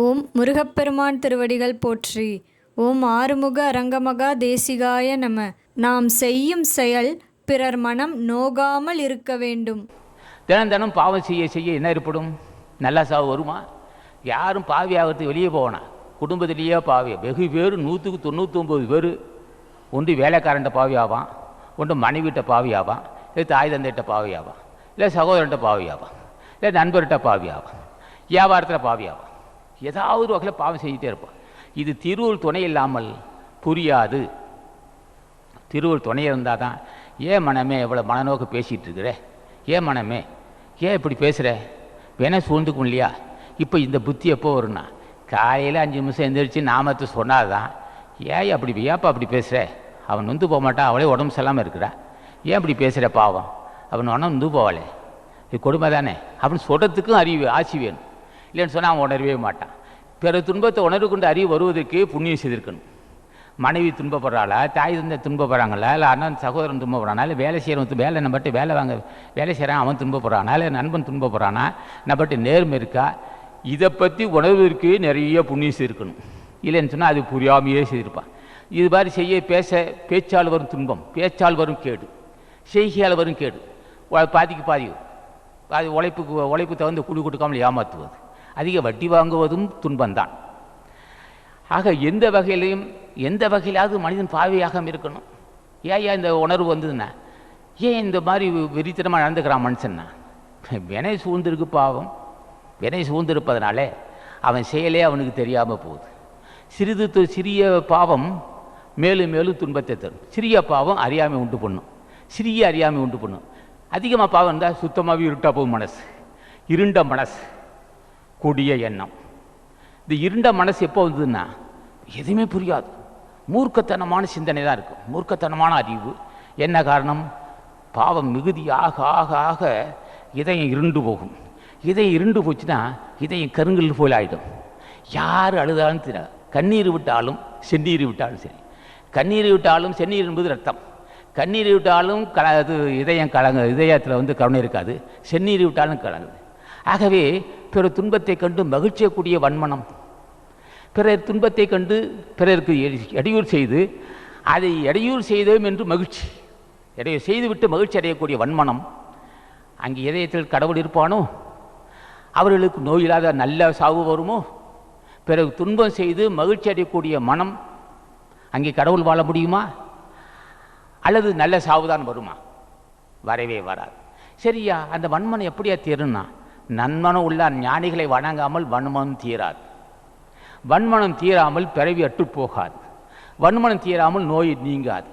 ஓம் முருகப்பெருமான் திருவடிகள் போற்றி. ஓம் ஆறுமுக அரங்கமகா தேசிகாய நம. நாம் செய்யும் செயல் பிறர் மனம் நோகாமல் இருக்க வேண்டும். தினம் தினம் பாவம் செய்ய செய்ய என்ன ஏற்படும்? நல்லா சாவு வருமா? யாரும் பாவி ஆகிறது வெளியே போகணும். குடும்பத்திலேயே பாவி. வெகு பேர் நூற்றுக்கு தொண்ணூற்றொம்பது பேர். ஒன்று வேலைக்காரன்ட்ட பாவி ஆவான். ஒன்று மனைவிட்ட பாவி ஆவான். இல்லை தாய் தந்தைகிட்ட பாவி ஆவான். இல்லை சகோதரன்ட்ட பாவி ஆவான். இல்லை நண்பர்கிட்ட பாவி ஆவான். வியாபாரத்தில் பாவி ஆவான். ஏதாவது வகையில் பாவம் செஞ்சுட்டே இருப்பான் இது திருவுள் துணை இல்லாமல் புரியாது. திருவள்ளுவர் துணை இருந்தால் தான் ஏன் மனமே இவ்வளோ மனநோக்கு பேசிகிட்டு இருக்கிற ஏன் மனமே? ஏன் இப்படி பேசுகிற வேணா சூழ்ந்துக்கும் இல்லையா? இப்போ இந்த புத்தி எப்போ வரும்னா காலையில் அஞ்சு நிமிஷம் எந்திரிச்சு நாமத்தை சொன்னால் தான் ஏன் அப்படி ஏன்ப்பா அப்படி பேசுகிற அவன் நொந்து போக மாட்டான் அவளே உடம்பு செல்லாமல் இருக்கிறா. ஏன் இப்படி பேசுகிற பாவம்? அவன் உடனே நொந்து போவாளே. இது கொடுமை தானே அப்படின்னு சொல்கிறதுக்கும் அறிவு ஆசி வேணும். இல்லைன்னு சொன்னால் அவன் உணரவே மாட்டான். பிற துன்பத்தை உணர்வு கொண்டு அறிவு வருவதற்கு புண்ணியம் செய்திருக்கணும். மனைவி துன்பப்படுறாளா தாய் தந்தை துன்பப்படுறாங்களா இல்லை அண்ணன் சகோதரன் துன்பப்படுறானா இல்லை வேலை செய்கிறவன் வேலை நம்மட்டு வேலை வாங்க வேலை செய்கிறான் அவன் துன்பப்படுறானா இல்லை நண்பன் துன்பப்படுறானா நம்மட்டு நேர்மை இருக்கா? இதை பற்றி உணர்வதற்கு நிறைய புண்ணியம் இருக்கணும் இல்லைன்னு சொன்னால் அது புரியாமையே செய்திருப்பான். இது மாதிரி செய்ய பேச பேச்சால் வரும் துன்பம் பேச்சால் வரும் கேடு செய்கையால் வரும் கேடு. பாதிக்கு பாதி அது உழைப்புக்கு உழைப்பு தகுந்த குழு கொடுக்காமல் ஏமாற்றுவது அதிக வட்டி வாங்குவதும் துன்பம்தான். ஆக எந்த வகையிலையும் எந்த வகையிலாவது மனிதன் பாவியாக இருக்கணும். ஏன் ஏன் இந்த உணர்வு வந்ததுன்னா ஏன் இந்த மாதிரி வெறித்தனமாக நடந்துக்கிறான் மனுஷன்னா? வினை சூழ்ந்திருக்கு பாவம். வினை சூழ்ந்திருப்பதனாலே அவன் செயலே அவனுக்கு தெரியாமல் போகுது. சிறிது சிறிய பாவம் மேலும் மேலும் துன்பத்தை தரும். சிறிய பாவம் அறியாமை உண்டு பண்ணும். சிறிய அறியாமை உண்டு பண்ணும். அதிகமாக பாவம் இருந்தால் சுத்தமாகவே இருட்டா போகும் மனசு. இருண்ட மனசு. கொடிய எண்ணம். இந்த இருண்ட மனசு எப்போ வந்ததுன்னா எதுவுமே புரியாது. மூர்க்கத்தனமான சிந்தனை தான் இருக்கும். மூர்க்கத்தனமான அறிவு. என்ன காரணம்? பாவம் மிகுதி ஆக ஆக ஆக இதயம் இருண்டு போகும். இதயம் இருண்டு போச்சுன்னா இதயம் கருங்கல் போல் ஆகிடும் யார் அழுதாலும் தெரியாது கண்ணீர் விட்டாலும் செந்நீர் விட்டாலும் சரி. கண்ணீர் விட்டாலும் செந்நீர் என்பது ரத்தம். கண்ணீர் விட்டாலும் கல இது இதயம் கலங்க இதயத்தில் வந்து கருணை இருக்காது. செந்நீர் விட்டாலும் கலங்குது. ஆகவே பிறர் துன்பத்தை கண்டு மகிழ்ச்சியக்கூடிய வன்மனம். பிறர் துன்பத்தை கண்டு பிறருக்கு இடையூறு செய்து அதை இடையூறு செய்தோம் என்று மகிழ்ச்சி. இடையூறு செய்துவிட்டு மகிழ்ச்சி அடையக்கூடிய வன்மனம். அங்கே இதயத்தில் கடவுள் இருப்பானோ? அவர்களுக்கு நோயில்லாத நல்ல சாவு வருமோ? பிறகு துன்பம் செய்து மகிழ்ச்சி அடையக்கூடிய மனம் அங்கே கடவுள் வாழ முடியுமா? அல்லது நல்ல சாவுதான் வருமா? வரவே வராது. சரியா? அந்த வன்மனம் எப்படியா தீரும்னா நன்மனம் உள்ள ஞானிகளை வணங்காமல் வன்மனம் தீராது. வன்மனம் தீராமல் பிறவி அற்று போகாது. வன்மனம் தீராமல் நோய் நீங்காது.